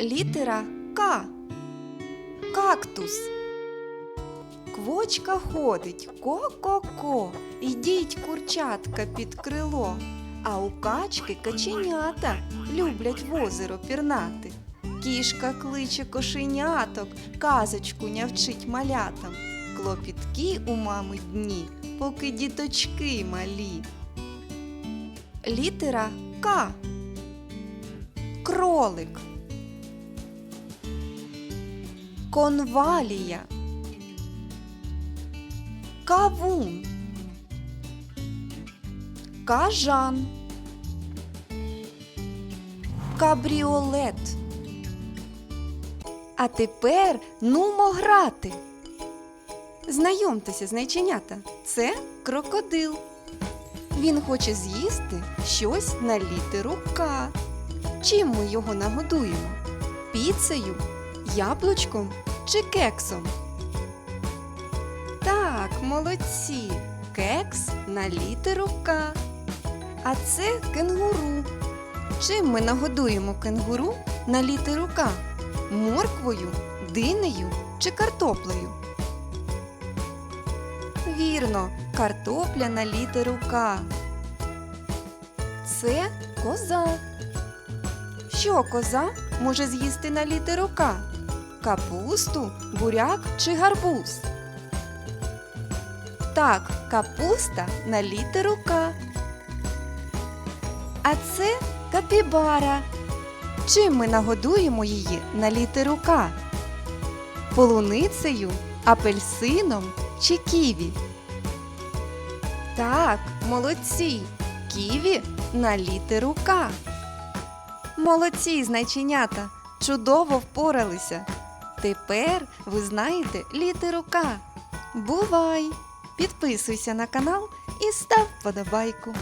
Літера К. Кактус. Квочка ходить ко-ко-ко. Ідіть курчатка під крило. А у качки каченята люблять в озеро пірнати. Кішка кличе кошеняток, казочку нявчить малятам. Клопітки у мами дні, поки діточки малі. Літера К. Кролик. Конвалія. Кавун. Кажан. Кабріолет. А тепер нумо грати. Знайомтеся, знайченята, це крокодил. Він хоче з'їсти щось на літеру К. Чим ми його нагодуємо? Піцею, яблучком чи кексом? Так, молодці. Кекс на літеру К. А це кенгуру. Чим ми нагодуємо кенгуру на літеру К? Морквою, динею чи картоплею? Вірно, картопля на літеру К. Це коза. Що коза може з'їсти на літеру К? Капусту, буряк чи гарбуз? Так, капуста на літеру К. А це капібара. Чим ми нагодуємо її на літеру К? Полуницею, апельсином чи ківі? Так, молодці. Ківі на літеру К. Молодці, знайченята, чудово впоралися. Тепер ви знаєте літеру К. Бувай! Підписуйся на канал і став вподобайку.